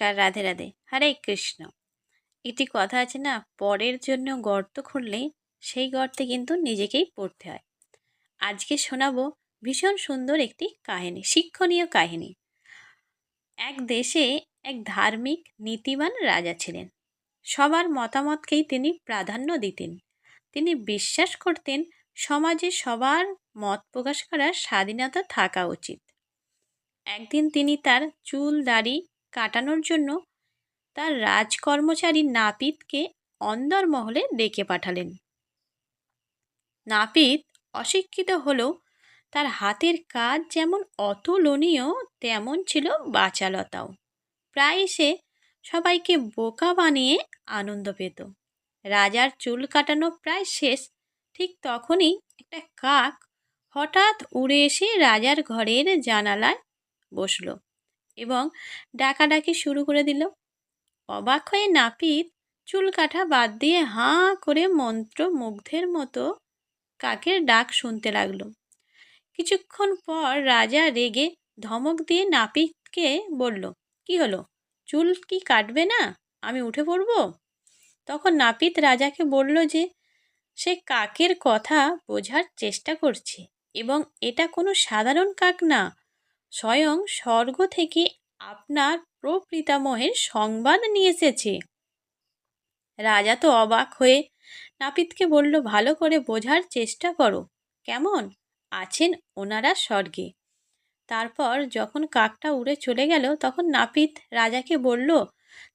নমস্কার রাধে রাধে। হরে কৃষ্ণ। একটি কথা আছে না, পরের জন্য গর্ত খুঁড়লেই সেই গর্তে কিন্তু নিজেকেই পড়তে হয়। আজকে শোনাবো ভীষণ সুন্দর একটি কাহিনী, শিক্ষণীয় কাহিনী। এক দেশে এক ধার্মিক, নীতিবান রাজা ছিলেন। সবার মতামতকেই তিনি প্রাধান্য দিতেন। তিনি বিশ্বাস করতেন সমাজে সবার মত প্রকাশ করার স্বাধীনতা থাকা উচিত। একদিন তিনি তার চুল, দাড়ি কাটানোর জন্য তার রাজকর্মচারী নাপিতকে অন্দরমহলে ডেকে পাঠালেন। নাপিত অশিক্ষিত হলেও তার হাতের কাজ যেমন অতুলনীয়, তেমন ছিল বাচালতাও। প্রায় সে সবাইকে বোকা বানিয়ে আনন্দ পেত। রাজার চুল কাটানো প্রায় শেষ, ঠিক তখনই একটা কাক হঠাৎ উড়ে এসে রাজার ঘরের জানালায় বসল। এবং ডাকাডাকি শুরু করে দিল। অবাক হয়ে নাপিত চুল কাটা বাদ দিয়ে হাঁ করে মন্ত্র মুগ্ধের মতো কাকের ডাক শুনতে লাগল। কিছুক্ষণ পর রাজা রেগে ধমক দিয়ে নাপিতকে বলল, কি হলো? চুল কি কাটবে না? আমি উঠে পড়ব? তখন নাপিত রাজাকে বলল যে, সে কাকের কথা বোঝার চেষ্টা করছে এবং এটা কোনো সাধারণ কাক না। স্বয়ং স্বর্গ থেকে আপনার প্রপিতামহের সংবাদ নিয়ে এসেছে। রাজা তো অবাক হয়ে নাপিতকে বলল, ভালো করে বোঝার চেষ্টা করো। কেমন? আছেন ওনারা স্বর্গে। তারপর যখন কাকটা উড়ে চলে গেল, তখন নাপিত রাজাকে বলল,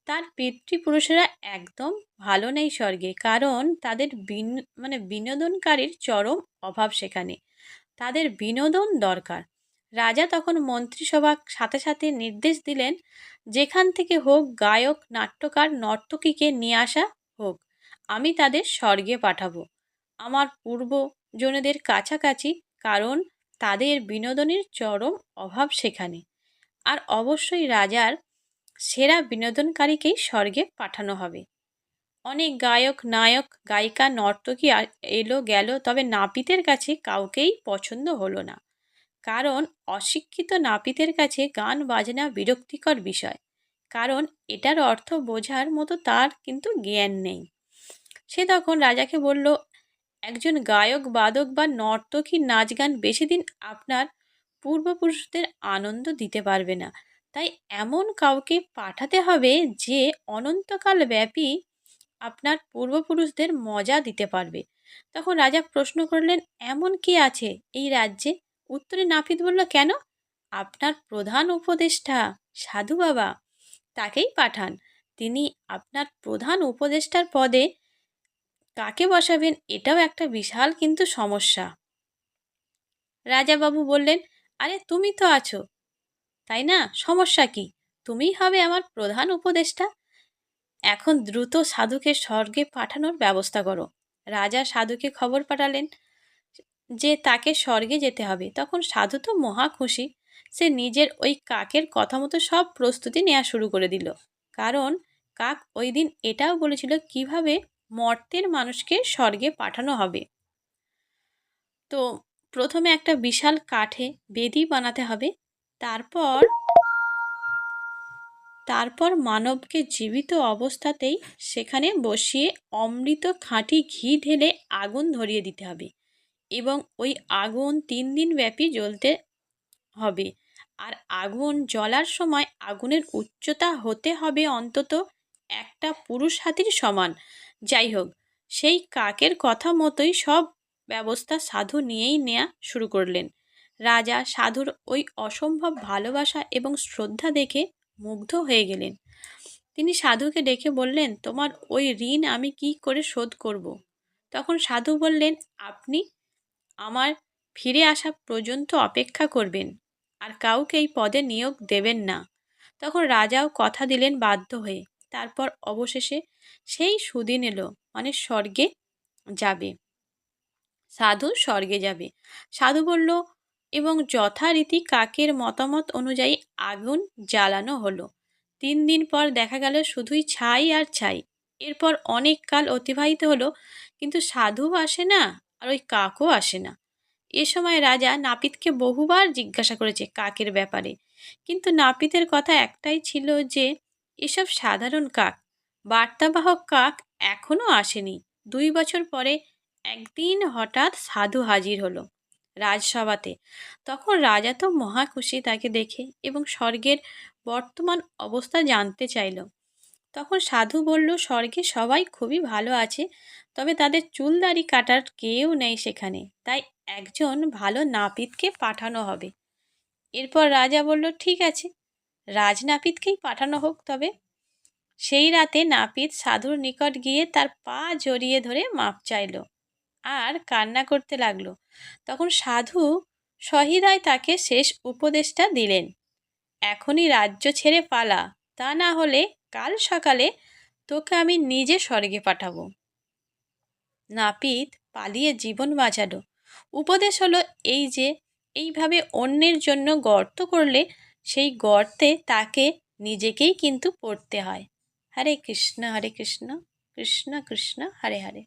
তার পিতৃপুরুষেরা একদম ভালো নেই স্বর্গে, কারণ তাদের বিন মানে বিনোদনকারীর চরম অভাব সেখানে। তাদের বিনোদন দরকার। রাজা তখন মন্ত্রিসভা সাথে সাথে নির্দেশ দিলেন, যেখান থেকে হোক গায়ক, নাট্যকার, নর্তকীকে নিয়ে আসা হোক, আমি তাদের স্বর্গে পাঠাবো। আমার পূর্বজনেদের কাছাকাছি, কারণ তাদের বিনোদনের চরম অভাব সেখানে। আর অবশ্যই রাজার সেরা বিনোদনকারীকেই স্বর্গে পাঠানো হবে। অনেক গায়ক, নায়ক, গায়িকা, নর্তকী এলো গেল, তবে নাপিতের কাছে কাউকেই পছন্দ হলো না। কারণ অশিক্ষিত নাপিতের কাছে গান বাজনা বিরক্তিকর বিষয়। কারণ এটার অর্থ বোঝার মতো তার কিন্তু জ্ঞান নেই। সে তখন রাজাকে বলল, একজন গায়ক, বাদক বা নর্তকী নাচ গান বেশি দিন আপনার পূর্বপুরুষদের আনন্দ দিতে পারবে না। তাই এমন কাউকে পাঠাতে হবে যে অনন্তকাল ব্যাপী আপনার পূর্বপুরুষদের মজা দিতে পারবে। তখন রাজা প্রশ্ন করলেন, এমন কি আছে এই রাজ্যে? উত্তরে নাপিত বলল, কেন? আপনার প্রধান উপদেষ্টা সাধু বাবা, তাকেই পাঠান। তিনি আপনার প্রধান উপদেষ্টার পদে কাকে বসাবেন এটাও একটা বিশাল কিন্তু সমস্যা। রাজাবাবু বললেন, আরে তুমি তো আছো, তাই না? সমস্যা কি? তুমিই হবে আমার প্রধান উপদেষ্টা? এখন দ্রুত সাধুকে স্বর্গে পাঠানোর ব্যবস্থা করো। রাজা সাধুকে খবর পাঠালেন। যে তাকে স্বর্গে যেতে হবে। তখন সাধু তো মহা খুশি। সে নিজের ওই কাকের কথা মতো সব প্রস্তুতি নেওয়া শুরু করে দিল। কারণ কাক ওই দিন এটাও বলেছিল কীভাবে মর্তের মানুষকে স্বর্গে পাঠানো হবে। তো প্রথমে একটা বিশাল কাঠে বেদি বানাতে হবে। তারপর তারপর মানবকে জীবিত অবস্থাতেই সেখানে বসিয়ে অমৃত খাঁটি ঘি ঢেলে আগুন ধরিয়ে দিতে হবে। এবং ওই আগুন তিন দিন ব্যাপী জ্বলতে হবে। আর আগুন জ্বলার সময় আগুনের উচ্চতা হতে হবে অন্তত একটা পুরুষ হাতির সমান। যাই হোক, সেই কাকের কথা মতোই সব ব্যবস্থা সাধু নিয়েই নেওয়া শুরু করলেন। রাজা সাধুর ওই অসম্ভব ভালোবাসা এবং শ্রদ্ধা দেখে মুগ্ধ হয়ে গেলেন। তিনি সাধুকে ডেকে বললেন, তোমার ওই ঋণ আমি কি করে শোধ করব। তখন সাধু বললেন, আপনি আমার ফিরে আসা পর্যন্ত অপেক্ষা করবেন, আর কাউকে এই পদে নিয়োগ দেবেন না। তখন রাজাও কথা দিলেন বাধ্য হয়ে। তারপর অবশেষে সেই সুদিন এলো মানে স্বর্গে যাবে। সাধু স্বর্গে যাবে। সাধু বলল, এবং যথারীতি কাকের মতামত অনুযায়ী আগুন জ্বালানো হলো। তিন দিন পর দেখা গেল শুধুই ছাই আর ছাই। এরপর অনেক কাল অতিবাহিত হলো, কিন্তু সাধু আসে না। আর ওই কাকও আসে না। এ সময় রাজা নাপিতকে বহুবার জিজ্ঞাসা করেছে কাকের ব্যাপারে। কিন্তু নাপিতের কথা একটাই ছিল যে, এসব সাধারণ কাক, বার্তাবাহক কাক এখনও আসেনি। দুই বছর পরে একদিন হঠাৎ সাধু হাজির হলো রাজসভাতে। তখন রাজা তো মহা খুশি তাকে দেখে এবং স্বর্গের বর্তমান অবস্থা জানতে চাইল। তখন সাধু বলল, স্বর্গে সবাই খুবই ভালো আছে। তবে তাদের চুল দাড়ি কাটার কেউ নেই সেখানে। তাই একজন ভালো নাপিতকে পাঠানো হবে। এরপর রাজা বলল, ঠিক আছে রাজ নাপিতকেই পাঠানো হোক তবে। সেই রাতে নাপিত সাধুর নিকট গিয়ে তার পা জড়িয়ে ধরে মাপ চাইল আর কান্না করতে লাগল। তখন সাধু সহিদায় তাকে শেষ উপদেশটা দিলেন, এখনই রাজ্য ছেড়ে পালা, তা না হলে কাল সকালে তোকে আমি নিজে স্বর্গে পাঠাবো। নাপিত পালিয়ে জীবন বাঁচালো। উপদেশ হলো এই যে, এইভাবে অন্যের জন্য গর্ত করলে সেই গর্তে তাকে নিজেকেই কিন্তু পড়তে হয়। হরে কৃষ্ণ হরে কৃষ্ণ কৃষ্ণ কৃষ্ণ, হরে হরে।